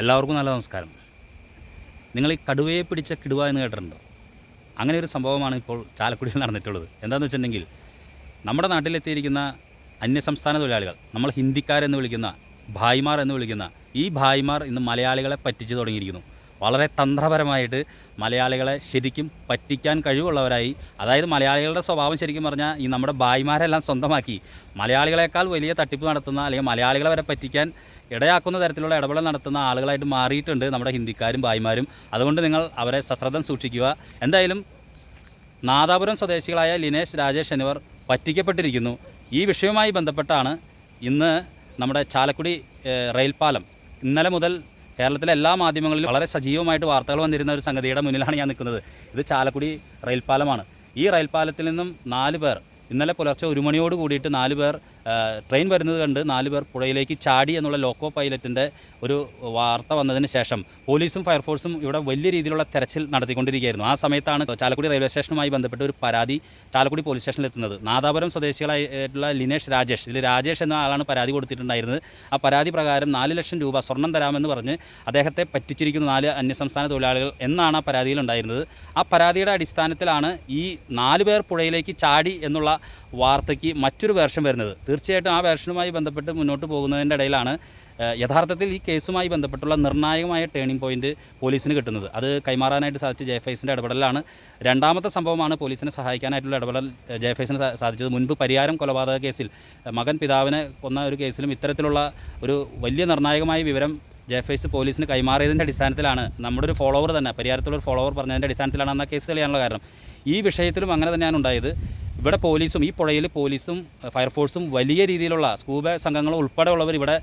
എല്ലാവർക്കും നല്ല നമസ്കാരം. നിങ്ങൾ ഈ കടുവയെ പിടിച്ച കിടുവ എന്ന് കേട്ടിട്ടുണ്ടോ? അങ്ങനെ ഒരു സംഭവമാണ് ഇപ്പോൾ ചാലക്കുടിയിൽ നടന്നിട്ടുള്ളത്. എന്താണെന്ന് വെച്ചിട്ടുണ്ടെങ്കിൽ നമ്മുടെ നാട്ടിലെത്തിയിരിക്കുന്ന അന്യസംസ്ഥാന തൊഴിലാളികൾ നമ്മൾ ഹിന്ദിക്കാരെന്ന് വിളിക്കുന്ന ഭായിമാർ എന്ന് വിളിക്കുന്ന ഈ ഭായിമാർ ഇന്ന് മലയാളികളെ പറ്റിച്ച് തുടങ്ങിയിരിക്കുന്നു. വളരെ തന്ത്രപരമായിട്ട് മലയാളികളെ ശരിക്കും പറ്റിക്കാൻ കഴിവുള്ളവരായി അതായത് മലയാളികളുടെ സ്വഭാവം ശരിക്കും പറഞ്ഞാൽ ഈ നമ്മുടെ ഭായിമാരെല്ലാം സ്വന്തമാക്കി മലയാളികളെക്കാൾ വലിയ തട്ടിപ്പ് നടത്തുന്ന അല്ലെങ്കിൽ മലയാളികളെ വരെ പറ്റിക്കാൻ ഇടയാക്കുന്ന തരത്തിലുള്ള ഇടപെടൽ നടത്തുന്ന ആളുകളായിട്ട് മാറിയിട്ടുണ്ട് നമ്മുടെ ഹിന്ദിക്കാരും ഭായിമാരും. അതുകൊണ്ട് നിങ്ങൾ അവരെ സശ്രദ്ധം സൂക്ഷിക്കുക. എന്തായാലും നാദാപുരം സ്വദേശികളായ ലിനേഷ് രാജേഷ് എന്നിവർ പറ്റിക്കപ്പെട്ടിരിക്കുന്നു. ഈ വിഷയവുമായി ബന്ധപ്പെട്ടാണ് ഇന്ന് നമ്മുടെ ചാലക്കുടി റെയിൽ റെയിൽപാലം ഇന്നലെ മുതൽ കേരളത്തിലെ എല്ലാ മാധ്യമങ്ങളിലും വളരെ സജീവമായിട്ട് വാർത്തകൾ വന്നിരുന്ന ഒരു സംഗതിയുടെ മുന്നിലാണ് ഞാൻ നിൽക്കുന്നത്. ഇത് ചാലക്കുടി റെയിൽപാലമാണ് ഈ റെയിൽപാലത്തിൽ നിന്നും നാല് പേർ ഇന്നലെ പുലർച്ചെ ഒരു മണിയോട് കൂടിയിട്ട് നാല് പേർ ട്രെയിൻ വരുന്നത് കണ്ട് നാല് പേർ പുഴയിലേക്ക് ചാടി എന്നുള്ള ലോക്കോ പൈലറ്റിന്റെ ഒരു വാർത്ത വന്നതിന് ശേഷം പോലീസും ഫയർഫോഴ്സും ഇവിടെ വലിയ രീതിയിലുള്ള തെരച്ചിൽ നടത്തിക്കൊണ്ടിരിക്കുകയായിരുന്നു. ആ സമയത്താണ് ചാലക്കുടി റെയിൽവേ സ്റ്റേഷനുമായി ബന്ധപ്പെട്ട് ഒരു പരാതി ചാലക്കുടി പോലീസ് സ്റ്റേഷനിൽ എത്തുന്നത്. നാദാപുരം സ്വദേശികളായിട്ടുള്ള ലിനേഷ് രാജേഷ് ഇതിൽ രാജേഷ് എന്ന ആളാണ് പരാതി കൊടുത്തിട്ടുണ്ടായിരുന്നത്. ആ പരാതി പ്രകാരം നാല് ലക്ഷം രൂപ സ്വർണം തരാമെന്ന് പറഞ്ഞ് അദ്ദേഹത്തെ പറ്റിച്ചിരിക്കുന്ന നാല് അന്യസംസ്ഥാന തൊഴിലാളികൾ എന്നാണ് ആ പരാതിയിലുണ്ടായിരുന്നത് ആ പരാതിയുടെ അടിസ്ഥാനത്തിലാണ് ഈ നാല് പേർ പുഴയിലേക്ക് ചാടി എന്നുള്ള വാർത്തയ്ക്ക് മറ്റൊരു വേർഷൻ വരുന്നത്. തീർച്ചയായിട്ടും ആ വേർഷനുമായി ബന്ധപ്പെട്ട് മുന്നോട്ട് പോകുന്നതിന്റെ ഇടയിലാണ് യഥാർത്ഥത്തിൽ ഈ കേസുമായി ബന്ധപ്പെട്ടുള്ള നിർണായകമായ ടേണിംഗ് പോയിന്റ് പോലീസിന് കിട്ടുന്നത്. അത് കൈമാറാനായിട്ട് സാധിച്ച ജയഫൈസിന്റെ ഇടപെടലാണ് രണ്ടാമത്തെ സംഭവമാണ് പോലീസിനെ സഹായിക്കാനായിട്ടുള്ള ഇടപെടൽ ജയഫൈസിന് സാധിച്ചത്. മുൻപ് പരിയാരം കൊലപാതക കേസിൽ മകൻ പിതാവിനെ കൊന്ന ഒരു കേസിലും ഇത്തരത്തിലുള്ള ഒരു വലിയ നിർണായകമായ വിവരം ജയഫൈസ് പോലീസിന് കൈമാറിയതിന്റെ അടിസ്ഥാനത്തിലാണ്. നമ്മുടെ ഒരു ഫോളോവർ തന്നെ പരിഹാരത്തുള്ള ഒരു ഫോളോവർ പറഞ്ഞതിന്റെ അടിസ്ഥാനത്തിലാണ് അന്ന് ആ കേസ് കളിയാനുള്ള കാരണം. ഈ വിഷയത്തിലും അങ്ങനെ തന്നെയാണ് ഉണ്ടായത്. ഇവിടെ പോലീസും ഈ പുഴയിൽ പോലീസും ഫയർഫോഴ്സും വലിയ രീതിയിലുള്ള സ്കൂബ സംഘങ്ങളും ഉൾപ്പെടെയുള്ളവർ ഇവിടെ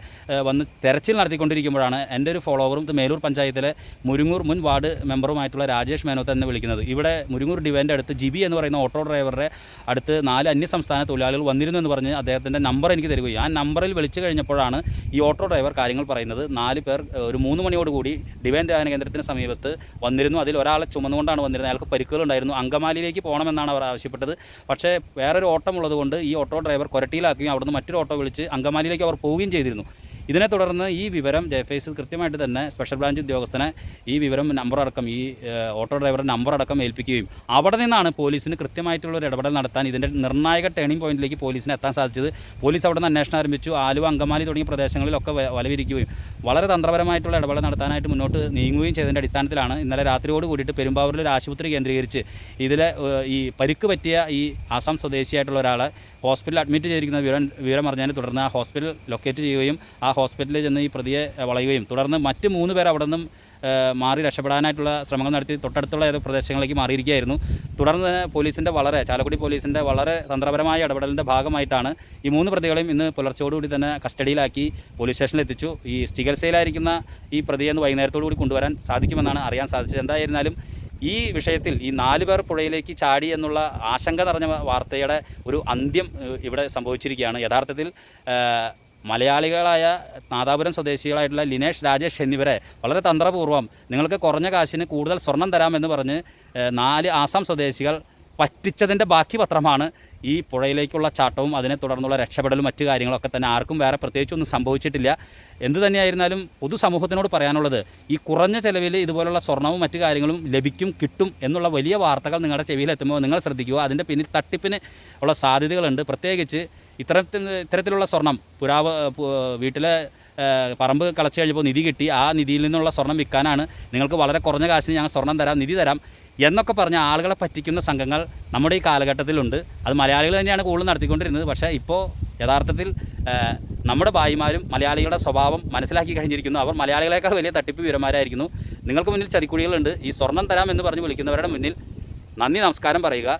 വന്ന് തെരച്ചിൽ നടത്തിക്കൊണ്ടിരിക്കുമ്പോഴാണ് എന്റെ ഒരു ഫോളോവറും മേലൂർ പഞ്ചായത്തിലെ മുരുങ്ങൂർ മുൻ വാർഡ് മെമ്പറുമായിട്ടുള്ള രാജേഷ് മേനോത്ത് എന്നെ വിളിക്കുന്നത്. ഇവിടെ മുരുങ്ങൂർ ഡിവൈന്റെ അടുത്ത് ജിബി എന്ന് പറയുന്ന ഓട്ടോ ഡ്രൈവറുടെ അടുത്ത് നാല് അന്യസംസ്ഥാന തൊഴിലാളികൾ വന്നിരുന്നു എന്ന് പറഞ്ഞ് അദ്ദേഹത്തിന്റെ നമ്പർ എനിക്ക് തരികയും ആ നമ്പറിൽ വിളിച്ചു കഴിഞ്ഞപ്പോഴാണ് ഈ ഓട്ടോ ഡ്രൈവർ കാര്യങ്ങൾ പറയുന്നത്. നാല് പേർ ഒരു മൂന്ന് മണിയോടുകൂടി ഡിവൈൻ ധ്യാന കേന്ദ്രത്തിന് സമീപത്ത് വന്നിരുന്നു. അതിൽ ഒരാളെ ചുമന്നുകൊണ്ടാണ് വന്നിരുന്നത്. അയാൾക്ക് പരിക്കുകളുണ്ടായിരുന്നു അങ്കമാലിയിലേക്ക് പോകണമെന്നാണ് അവർ ആവശ്യപ്പെട്ടത്. പക്ഷേ വേറൊരു ഓട്ടമുള്ളത് കൊണ്ട് ഈ ഓട്ടോ ഡ്രൈവർ കൊരട്ടിയിലാക്കുകയും അവിടുന്ന് മറ്റൊരു ഓട്ടോ വിളിച്ച് അങ്കമാലിയിലേക്ക് അവർ പോവുകയും ചെയ്തിരുന്നു. ഇതിനെ തുടർന്ന് ഈ വിവരം ജയഫേസിൽ കൃത്യമായിട്ട് തന്നെ സ്പെഷ്യൽ ബ്രാഞ്ച് ഉദ്യോഗസ്ഥനെ ഈ വിവരം നമ്പർ അടക്കം ഈ ഓട്ടോ ഡ്രൈവറുടെ നമ്പർ അടക്കം ഏൽപ്പിക്കുകയും അവിടെ നിന്നാണ് പോലീസിന് കൃത്യമായിട്ടുള്ള ഒരു ഇടപെടൽ നടത്താൻ ഇതിന്റെ നിർണായക ടേണിംഗ് പോയിന്റിലേക്ക് പോലീസിന് എത്താൻ സാധിച്ചത്. പോലീസ് അവിടെ നിന്ന് അന്വേഷണം ആരംഭിച്ചു. ആലുവ അങ്കമാലി തുടങ്ങിയ പ്രദേശങ്ങളിലൊക്കെ വലവിരിക്കുകയും വളരെ തന്ത്രപരമായിട്ടുള്ള ഇടപെടൽ നടത്താനായിട്ട് മുന്നോട്ട് നീങ്ങുകയും ചെയ്തതിന്റെ അടിസ്ഥാനത്തിലാണ് ഇന്നലെ രാത്രിയോട് കൂടിയിട്ട് പെരുമ്പാവൂരിൽ ഒരു ആശുപത്രി കേന്ദ്രീകരിച്ച് ഇതിലെ ഈ പരിക്ക് പറ്റിയ ഈ ആസാം സ്വദേശിയായിട്ടുള്ള ഒരാളെ ഹോസ്പിറ്റലിൽ അഡ്മിറ്റ് ചെയ്തിരിക്കുന്ന വിവരം വിവരം അറിഞ്ഞതിനെ തുടർന്ന് ആ ഹോസ്പിറ്റൽ ലൊക്കേറ്റ് ചെയ്യുകയും ആ ഹോസ്പിറ്റലിൽ ചെന്ന് ഈ പ്രതിയെ വളയുകയും. തുടർന്ന് മറ്റ് മൂന്ന് പേർ അവിടെ നിന്നും മാറി രക്ഷപ്പെടാനായിട്ടുള്ള ശ്രമങ്ങൾ നടത്തി തൊട്ടടുത്തുള്ള ഏത് പ്രദേശങ്ങളിലേക്ക് മാറിയിരിക്കുകയായിരുന്നു. തുടർന്ന് പോലീസിന്റെ വളരെ ചാലക്കുടി പോലീസിന്റെ വളരെ തന്ത്രപരമായ ഇടപെടലിന്റെ ഭാഗമായിട്ടാണ് ഈ മൂന്ന് പ്രതികളെയും ഇന്ന് പുലർച്ചയോടുകൂടി തന്നെ കസ്റ്റഡിയിലാക്കി പോലീസ് സ്റ്റേഷനിൽ എത്തിച്ചു. ഈ ചികിത്സയിലായിരിക്കുന്ന ഈ പ്രതിയെ ഒന്ന് വൈകുന്നേരത്തോടു കൂടി കൊണ്ടുവരാൻ സാധിക്കുമെന്നാണ് അറിയാൻ സാധിച്ചത്. എന്തായിരുന്നാലും ഈ വിഷയത്തിൽ ഈ നാല് പേർ പുഴയിലേക്ക് ചാടി എന്നുള്ള ആശങ്ക നിറഞ്ഞ വാർത്തയുടെ ഒരു അന്ത്യം ഇവിടെ സംഭവിച്ചിരിക്കുകയാണ്. യഥാർത്ഥത്തിൽ മലയാളികളായ നാദാപുരം സ്വദേശികളായിട്ടുള്ള ലിനേഷ് രാജേഷ് എന്നിവരെ വളരെ തന്ത്രപൂർവം നിങ്ങൾക്ക് കുറഞ്ഞ കാശിന് കൂടുതൽ സ്വർണം തരാമെന്ന് പറഞ്ഞ് നാല് ആസാം സ്വദേശികൾ പറ്റിച്ചതിന്റെ ബാക്കി പത്രമാണ് ഈ പുഴയിലേക്കുള്ള ചാട്ടവും അതിനെ തുടർന്നുള്ള രക്ഷപ്പെടലും മറ്റു കാര്യങ്ങളൊക്കെ തന്നെ ആർക്കും വേറെ പ്രത്യേകിച്ചൊന്നും സംഭവിച്ചിട്ടില്ല. എന്ത് തന്നെയായിരുന്നാലും പൊതുസമൂഹത്തിനോട് പറയാനുള്ളത് ഈ കുറഞ്ഞ ചെലവിൽ ഇതുപോലുള്ള സ്വർണവും മറ്റു കാര്യങ്ങളും ലഭിക്കും കിട്ടും എന്നുള്ള വലിയ വാർത്തകൾ നിങ്ങളുടെ ചെവിയിലെത്തുമ്പോൾ നിങ്ങൾ ശ്രദ്ധിക്കുക. അതിന്റെ പിന്നിൽ തട്ടിപ്പിന് ഉള്ള സാധ്യതകളുണ്ട്. പ്രത്യേകിച്ച് ഇത്തരത്തിൽ ഇത്തരത്തിലുള്ള സ്വർണം പുരാവ വീട്ടിലെ പറമ്പ് കളച്ചു കഴിഞ്ഞപ്പോൾ നിധി കിട്ടി. ആ നിധിയിൽ നിന്നുള്ള സ്വർണം വിൽക്കാനാണ് നിങ്ങൾക്ക് വളരെ കുറഞ്ഞ കാശിന് ഞങ്ങൾ സ്വർണം തരാം നിധി തരാം എന്നൊക്കെ പറഞ്ഞ ആളുകളെ പറ്റിക്കുന്ന സംഘങ്ങൾ നമ്മുടെ ഈ കാലഘട്ടത്തിലുണ്ട്. അത് മലയാളികൾ തന്നെയാണ് കൂടുതൽ നടത്തിക്കൊണ്ടിരുന്നത്. പക്ഷേ ഇപ്പോൾ യഥാർത്ഥത്തിൽ നമ്മുടെ ഭായിമാരും മലയാളികളുടെ സ്വഭാവം മനസ്സിലാക്കി കഴിഞ്ഞിരിക്കുന്നു. അവർ മലയാളികളെക്കാൾ വലിയ തട്ടിപ്പ് വിവരമാരായിരിക്കുന്നു നിങ്ങൾക്ക് മുന്നിൽ ചതിക്കുഴികളുണ്ട്. ഈ സ്വർണം തരാം എന്ന് പറഞ്ഞ് വിളിക്കുന്നവരുടെ മുന്നിൽ നന്ദി നമസ്കാരം പറയുക.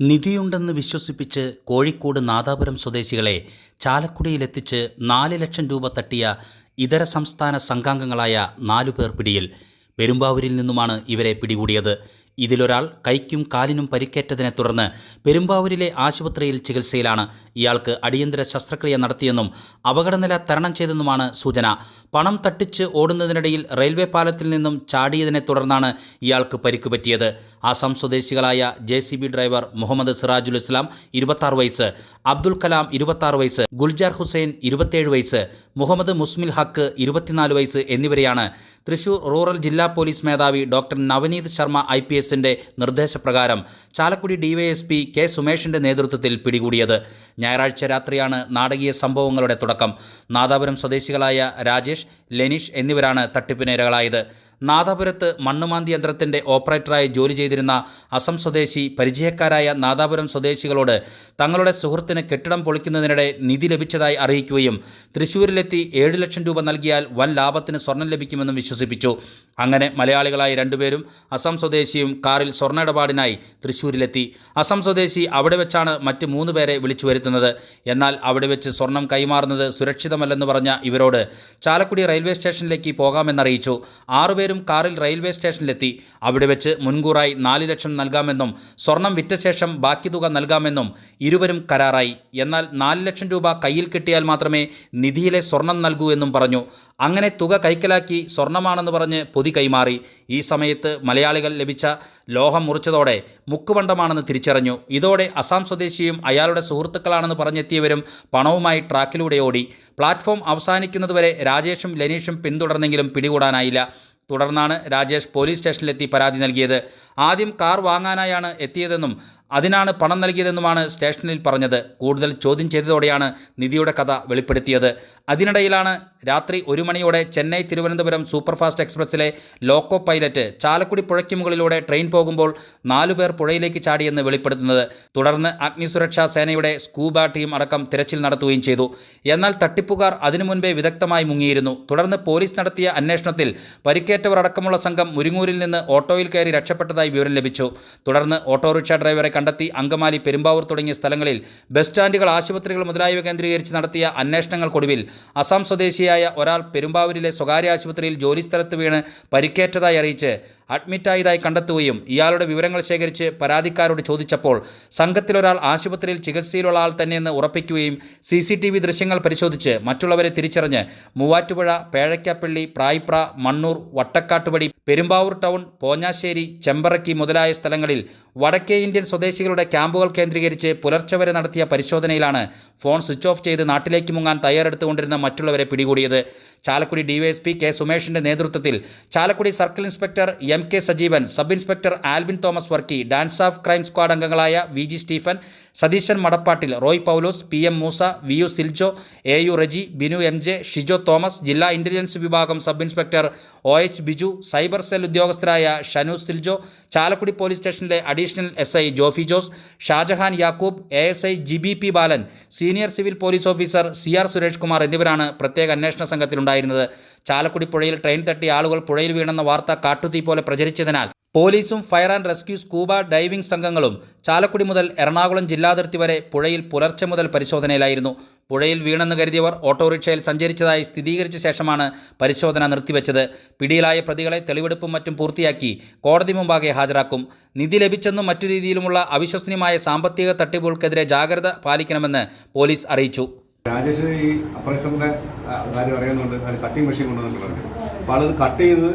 നിധിയുണ്ടെന്ന് വിശ്വസിപ്പിച്ച് കോഴിക്കോട് നാദാപുരം സ്വദേശികളെ ചാലക്കുടിയിലെത്തിച്ച് നാല് ലക്ഷം രൂപ തട്ടിയ ഇതര സംസ്ഥാന സംഘാംഗങ്ങളായ നാലു പേർ പിടിയിൽ. പെരുമ്പാവൂരിൽ നിന്നുമാണ് ഇവരെ പിടികൂടിയത്. ഇതിലൊരാൾ കൈക്കും കാലിനും പരിക്കേറ്റതിനെ തുടർന്ന് പെരുമ്പാവൂരിലെ ആശുപത്രിയിൽ ചികിത്സയിലാണ് ഇയാൾക്ക് അടിയന്തര ശസ്ത്രക്രിയ നടത്തിയെന്നും അപകടനില തരണം ചെയ്തെന്നുമാണ് സൂചന. പണം തട്ടിച്ച് ഓടുന്നതിനിടയിൽ റെയിൽവേ പാലത്തിൽ നിന്നും ചാടിയതിനെ തുടർന്നാണ് ഇയാൾക്ക് പരിക്ക് പറ്റിയത്. ആസാം സ്വദേശികളായ ജെ ഡ്രൈവർ മുഹമ്മദ് സിറാജുൽ ഇസ്ലാം ഇരുപത്താറ് വയസ്സ് അബ്ദുൽ കലാം ഇരുപത്താറ് വയസ്സ് ഗുൽജാർ ഹുസൈൻ ഇരുപത്തേഴ് വയസ്സ് മുഹമ്മദ് മുസ്മിൽ ഹക്ക് ഇരുപത്തിനാല് വയസ്സ് എന്നിവരെയാണ് തൃശൂർ റൂറൽ ജില്ലാ പോലീസ് മേധാവി doctor Navneet Sharma I P എസിന്റെ നിർദ്ദേശപ്രകാരം ചാലക്കുടി ഡിവൈഎസ്പി കെ സുമേഷിന്റെ നേതൃത്വത്തിൽ പിടികൂടിയത്. ഞായറാഴ്ച രാത്രിയാണ് നാടകീയ സംഭവങ്ങളുടെ തുടക്കം. നാദാപുരം സ്വദേശികളായ രാജേഷ് ലെനിഷ് എന്നിവരാണ് തട്ടിപ്പിനിരകളായത്. നാദാപുരത്ത് മണ്ണുമാന്തി യന്ത്രത്തിന്റെ ഓപ്പറേറ്ററായി ജോലി ചെയ്തിരുന്ന അസം സ്വദേശി പരിചയക്കാരായ നാദാപുരം സ്വദേശികളോട് തങ്ങളുടെ സുഹൃത്തിന് കെട്ടിടം പൊളിക്കുന്നതിനിടെ നിധി ലഭിച്ചതായി അറിയിക്കുകയും തൃശൂരിലെത്തി ഏഴ് ലക്ഷം രൂപ നൽകിയാൽ വൻ ലാഭത്തിന് സ്വർണം ലഭിക്കുമെന്നും വിശ്വസിപ്പിച്ചു. അങ്ങനെ മലയാളികളായ രണ്ടുപേരും അസം സ്വദേശിയും കാറിൽ സ്വർണ ഇടപാടിനായി തൃശ്ശൂരിലെത്തി. അസം സ്വദേശി അവിടെ വെച്ചാണ് മറ്റ് മൂന്ന് പേരെ വിളിച്ചു വരുത്തുന്നത്. എന്നാൽ അവിടെ വെച്ച് സ്വർണം കൈമാറുന്നത് സുരക്ഷിതമല്ലെന്ന് പറഞ്ഞ ഇവരോട് ചാലക്കുടി റെയിൽവേ സ്റ്റേഷനിലേക്ക് പോകാമെന്നറിയിച്ചു. ആറുപേരും കാറിൽ റെയിൽവേ സ്റ്റേഷനിലെത്തി. അവിടെ വെച്ച് മുൻകൂറായി നാല് ലക്ഷം നൽകാമെന്നും സ്വർണം വിറ്റ ശേഷം ബാക്കി തുക നൽകാമെന്നും ഇരുവരും കരാറായി. എന്നാൽ നാല് ലക്ഷം രൂപ കയ്യിൽ കിട്ടിയാൽ മാത്രമേ നിധിയിലെ സ്വർണം നൽകൂ എന്നും പറഞ്ഞു. അങ്ങനെ തുക കൈക്കലാക്കി സ്വർണമാണെന്ന് പറഞ്ഞ് പൊതി കൈമാറി. ഈ സമയത്ത് മലയാളികൾ ലഭിച്ച ലോഹം മുറിച്ചതോടെ മുക്കുപണ്ടമാണെന്ന് തിരിച്ചറിഞ്ഞു. ഇതോടെ അസാം സ്വദേശിയും അയാളുടെ സുഹൃത്തുക്കളാണെന്ന് പറഞ്ഞെത്തിയവരും പണവുമായി ട്രാക്കിലൂടെ ഓടി. പ്ലാറ്റ്ഫോം അവസാനിക്കുന്നതുവരെ രാജേഷും ലനീഷും പിന്തുടർന്നെങ്കിലും പിടികൂടാനായില്ല. തുടർന്നാണ് രാജേഷ് പോലീസ് സ്റ്റേഷനിലെത്തി പരാതി നൽകിയത്. ആദ്യം കാർ വാങ്ങാനായാണ് എത്തിയതെന്നും അതിനാണ് പണം നൽകിയതെന്നുമാണ് സ്റ്റേഷനിൽ പറഞ്ഞത്. കൂടുതൽ ചോദ്യം ചെയ്തതോടെയാണ് നിധിയുടെ കഥ വെളിപ്പെടുത്തിയത്. അതിനിടയിലാണ് രാത്രി ഒരു മണിയോടെ ചെന്നൈ തിരുവനന്തപുരം സൂപ്പർഫാസ്റ്റ് എക്സ്പ്രസ്സിലെ ലോക്കോ പൈലറ്റ് ചാലക്കുടി പുഴയ്ക്ക് മുകളിലൂടെ ട്രെയിൻ പോകുമ്പോൾ നാലുപേർ പുഴയിലേക്ക് ചാടിയെന്ന് വെളിപ്പെടുത്തുന്നത്. തുടർന്ന് അഗ്നിസുരക്ഷാ സേനയുടെ സ്കൂബ ടീം അടക്കം തിരച്ചിൽ നടത്തുകയും ചെയ്തു. എന്നാൽ തട്ടിപ്പുകാർ അതിനു മുൻപേ വിദഗ്ധമായി മുങ്ങിയിരുന്നു. തുടർന്ന് പോലീസ് നടത്തിയ അന്വേഷണത്തിൽ പരിക്കേറ്റവർ അടക്കമുള്ള സംഘം മുരിങ്ങൂരിൽ നിന്ന് ഓട്ടോയിൽ കയറി രക്ഷപ്പെട്ടതായി വിവരം ലഭിച്ചു. തുടർന്ന് ഓട്ടോറിക്ഷ ഡ്രൈവറെ കണ്ടെത്തി അങ്കമാലി പെരുമ്പാവൂർ തുടങ്ങിയ സ്ഥലങ്ങളിൽ ബസ് സ്റ്റാൻഡുകൾ ആശുപത്രികൾ മുതലായവ കേന്ദ്രീകരിച്ച് നടത്തിയ അന്വേഷണങ്ങൾക്കൊടുവിൽ അസം സ്വദേശിയായ ഒരാൾ പെരുമ്പാവൂരിലെ സ്വകാര്യ ആശുപത്രിയിൽ ജോലിസ്ഥലത്ത് വീണ് പരിക്കേറ്റതായി അറിയിച്ച് അഡ്മിറ്റായതായി കണ്ടെത്തുകയും ഇയാളുടെ വിവരങ്ങൾ ശേഖരിച്ച് പരാതിക്കാരോട് ചോദിച്ചപ്പോൾ സംഘത്തിലൊരാൾ ആശുപത്രിയിൽ ചികിത്സയിലുള്ള ആൾ തന്നെയെന്ന് ഉറപ്പിക്കുകയും സി സി ടി വി ദൃശ്യങ്ങൾ പരിശോധിച്ച് മറ്റുള്ളവരെ തിരിച്ചറിഞ്ഞ് മൂവാറ്റുപുഴ പേഴയ്ക്കാപ്പള്ളി പ്രായിപ്ര മണ്ണൂർ വട്ടക്കാട്ടുപടി പെരുമ്പാവൂർ ടൗൺ പോഞ്ഞാശ്ശേരി ചെമ്പറക്കി മുതലായ സ്ഥലങ്ങളിൽ വടക്കേ ഇന്ത്യൻ സ്വദേശികളുടെ ക്യാമ്പുകൾ കേന്ദ്രീകരിച്ച് പുലർച്ചെ വരെ നടത്തിയ പരിശോധനയിലാണ് ഫോൺ സ്വിച്ച് ഓഫ് ചെയ്ത് നാട്ടിലേക്ക് മുങ്ങാൻ തയ്യാറെടുത്തുകൊണ്ടിരുന്ന മറ്റുള്ളവരെ പിടികൂടിയത്. ചാലക്കുടി ഡിവൈഎസ്പി കെ സുമേഷിന്റെ നേതൃത്വത്തിൽ Chalakudy circle inspector M K Sajeevan sub inspector Albin Thomas Varkey dance of crime squad അംഗങ്ങളായ V G Stephen Satheesan Madappattil Roy Paulose P M Moosa V U Siljo A U Reji Binu M J Shijo Thomas ജില്ലാ intelligence വിഭാഗം sub inspector O H Biju cyber cell ഉദ്യോഗസ്ഥരായ Shanu Siljo Chalakudy police സ്റ്റേഷനിലെ additional S I Jofi Jose Shajahan Yakub A S I G B P Balan senior civil police officer C R Suresh Kumar എന്നിവരാണ് പ്രത്യേക അന്വേഷണ സംഘത്തിലുണ്ടായിരുന്നത്. ചാലക്കുടി പുഴയിൽ train തട്ടി ആളുകൾ പുഴയിൽ വീണെന്ന വാർത്ത കാട്ടുതീ പോലെ പ്രചരിച്ചതിനാൽ പോലീസും fire and rescue scuba diving സംഘങ്ങളും ചാലക്കുടി മുതൽ എറണാകുളം ജില്ലാതിർത്തി വരെ പുഴയിൽ പുലർച്ചെ മുതൽ പരിശോധനയിലായിരുന്നു. പുഴയിൽ വീണെന്ന് കരുതിയവർ ഓട്ടോറിക്ഷയിൽ സഞ്ചരിച്ചതായി സ്ഥിരീകരിച്ച ശേഷമാണ് പരിശോധന നിർത്തിവെച്ചത്. പിടിയിലായ പ്രതികളെ തെളിവെടുപ്പും മറ്റും പൂർത്തിയാക്കി കോടതി മുമ്പാകെ ഹാജരാക്കും. നിധി ലഭിച്ചെന്നും മറ്റു രീതിയിലുമുള്ള അവിശ്വസനീയമായ സാമ്പത്തിക തട്ടിപ്പുകൾക്കെതിരെ ജാഗ്രത പാലിക്കണമെന്ന് പോലീസ് അറിയിച്ചു. രാജേഷ് ഈ അപ്രൈസറിന്റെ ആ, കാര്യം അറിയുന്നുണ്ട് കട്ടിംഗ് മെഷീൻ കൊണ്ടുവന്നിട്ട് പറഞ്ഞു. അപ്പോൾ അത് കട്ട് ചെയ്ത്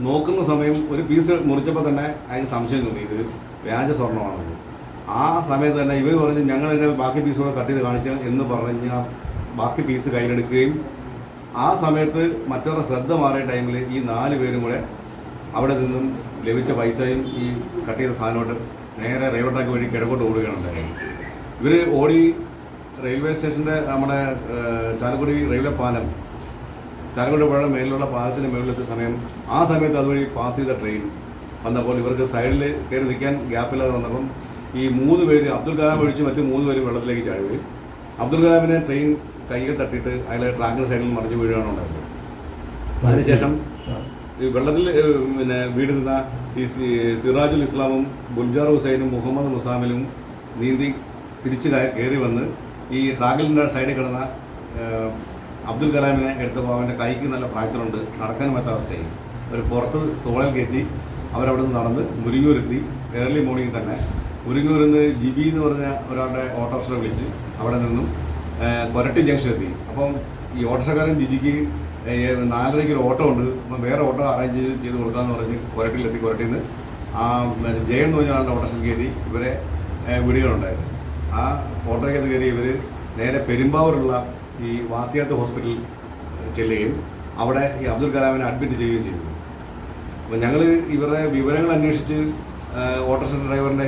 നോക്കുന്ന സമയം ഒരു പീസ് മുറിച്ചപ്പോൾ തന്നെ അതിന് സംശയം തോന്നി. ഇത് വ്യാജ സ്വർണമാണെന്ന് ആ സമയത്ത് തന്നെ ഇവർ പറഞ്ഞ് ഞങ്ങൾ ഇതിന്റെ ബാക്കി പീസുകൾ കട്ട് ചെയ്ത് കാണിച്ച എന്ന് പറഞ്ഞ് ആ ബാക്കി പീസ് കയ്യിലെടുക്കുകയും ആ സമയത്ത് മറ്റവരുടെ ശ്രദ്ധ മാറിയ ടൈമിൽ ഈ നാല് പേരും കൂടെ അവിടെ നിന്നും ലഭിച്ച പൈസയും ഈ കട്ട് ചെയ്ത സാധനമായിട്ട് നേരെ റെയിൽവേ ട്രാക്ക് വഴി കിഴക്കോട്ട് ഓടുകയാണ് ഇവർ ഓടി റെയിൽവേ സ്റ്റേഷന്റെ നമ്മുടെ ചാലക്കുടി റെയിൽവേ പാലം ചാലക്കുടി പുഴയുടെ മേലിലുള്ള പാലത്തിന് മേളിലെത്തിയ സമയം ആ സമയത്ത് അതുവഴി പാസ് ചെയ്ത ട്രെയിൻ വന്നപ്പോൾ ഇവർക്ക് സൈഡിൽ കയറി നിൽക്കാൻ ഗ്യാപ്പില്ലാതെ വന്നപ്പം ഈ മൂന്ന് പേര് അബ്ദുൽ കലാം ഒഴിച്ച് മറ്റ് മൂന്ന് പേര് വെള്ളത്തിലേക്ക് ചാഴുകയും അബ്ദുൽ കലാമിനെ ട്രെയിൻ കയ്യിൽ തട്ടിയിട്ട് അയാളെ ട്രാക്കിന് സൈഡിൽ മറിഞ്ഞു വീഴുകയാണ് ഉണ്ടായത്. അതിനുശേഷം ഈ വെള്ളത്തിൽ പിന്നെ വീടിരുന്ന ഈ സിറാജുൽ ഇസ്ലാമും ഗുൽജാർ ഹുസൈനും മുഹമ്മദ് മുസാമിലും നീന്തി തിരിച്ച് കയറി വന്ന് ഈ ട്രാക്കിലിന്റെ സൈഡിൽ കിടന്ന അബ്ദുൽ കലാമിനെ എടുത്തപ്പോൾ അവന്റെ കൈക്ക് നല്ല ഫ്രാക്ചറുണ്ട് നടക്കാൻ പറ്റാത്ത അവസ്ഥയായി. ഒരു പുറത്ത് തോളൽ കയറ്റി അവരവിടെ നിന്ന് നടന്ന് മുരിങ്ങൂരെത്തി. ഏർലി മോർണിംഗ് തന്നെ മുരിങ്ങൂരിൽ നിന്ന് ജിബി എന്ന് പറഞ്ഞ ഒരാളുടെ ഓട്ടോറിക്ഷ വിളിച്ച് അവിടെ നിന്നും. കൊരട്ടി ജംഗ്ഷൻ എത്തി. അപ്പം ഈ ഓട്ടോറിക്ഷക്കാരൻ ജിജിക്ക് നാലരയ്ക്ക് ഒരു ഓട്ടോ ഉണ്ട്. അപ്പം വേറെ ഓട്ടോ അറേഞ്ച് ചെയ്ത് ചെയ്ത് കൊടുക്കാമെന്ന് പറഞ്ഞ് കൊരട്ടിയിലെത്തി കൊരട്ടിയിൽ നിന്ന് ആ ജയൻ എന്ന് പറഞ്ഞ ആളുടെ ഓട്ടോറിക്ഷ കയറി ഇവരെ വീടുകളുണ്ടായിരുന്നു ആ ഓട്ടോയ്ക്കകത്ത് കയറി ഇവർ നേരെ പെരുമ്പാവൂരുള്ള ഈ വാത്തിയാത്ത് ഹോസ്പിറ്റലിൽ ചെല്ലുകയും അവിടെ ഈ അബ്ദുൽ കലാമിനെ അഡ്മിറ്റ് ചെയ്യുകയും ചെയ്തു. അപ്പോൾ ഞങ്ങൾ ഇവരുടെ വിവരങ്ങൾ അന്വേഷിച്ച് ഓട്ടോ ഓട്ടോറിക്ഷ ഡ്രൈവറിന്റെ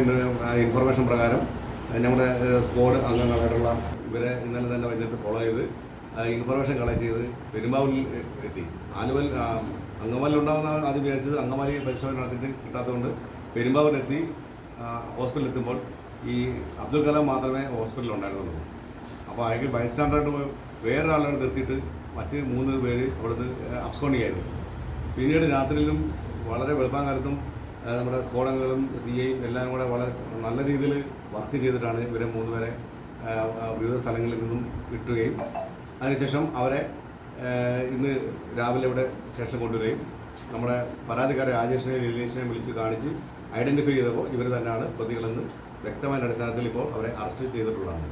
ഇൻഫർമേഷൻ പ്രകാരം ഞങ്ങളുടെ സ്ക്വാഡ് അംഗങ്ങളായിട്ടുള്ള ഇവരെ ഇന്നലെ തന്നെ വൈകുന്നേരത്ത് ഫോളോ ചെയ്ത് ഇൻഫർമേഷൻ കളക്ട് ചെയ്ത് പെരുമ്പാവൂരിൽ എത്തി. ആലുവൽ അംഗമാലി ഉണ്ടാകുന്ന ആദ്യം വിചാരിച്ചത് അങ്കമാലി പരിശോധന നടത്തിയിട്ട് കിട്ടാത്തതുകൊണ്ട് പെരുമ്പാവൂരിലെത്തി ഹോസ്പിറ്റലിൽ എത്തുമ്പോൾ ഈ അബ്ദുൽ കലാം മാത്രമേ ഹോസ്പിറ്റലിൽ ഉണ്ടായിരുന്നുള്ളൂ. അപ്പോൾ അയാൾക്ക് ബൈസ്റ്റാൻഡായിട്ട് വേറൊരാളെ നിർത്തിയിട്ട് മറ്റ് മൂന്ന് പേര് അവിടുന്ന് അബ്സ്കോണ്ടിങ് ആയിരുന്നു. പിന്നീട് രാത്രിയിലും വളരെ വെളുപ്പാങ്കാലത്തും നമ്മുടെ സ്കോഡങ്ങളും സി ഐയും എല്ലാം കൂടെ വളരെ നല്ല രീതിയിൽ വർക്ക് ചെയ്തിട്ടാണ് ഇവരെ മൂന്ന് പേരെ വിവിധ സ്ഥലങ്ങളിൽ നിന്നും കിട്ടുകയും അതിനുശേഷം അവരെ ഇന്ന് രാവിലെ ഇവിടെ സ്റ്റേഷനിൽ കൊണ്ടുവരികയും നമ്മുടെ പരാതിക്കാരെ രാജേഷിനെയും ലീലേഷിനെയും വിളിച്ച് കാണിച്ച് ഐഡന്റിഫൈ ചെയ്തപ്പോൾ ഇവർ തന്നെയാണ് പ്രതികളെന്ന് വ്യക്തമായ അടിസ്ഥാനത്തിൽ ഇപ്പോൾ അവരെ അറസ്റ്റ് ചെയ്തിട്ടുള്ളതാണ്.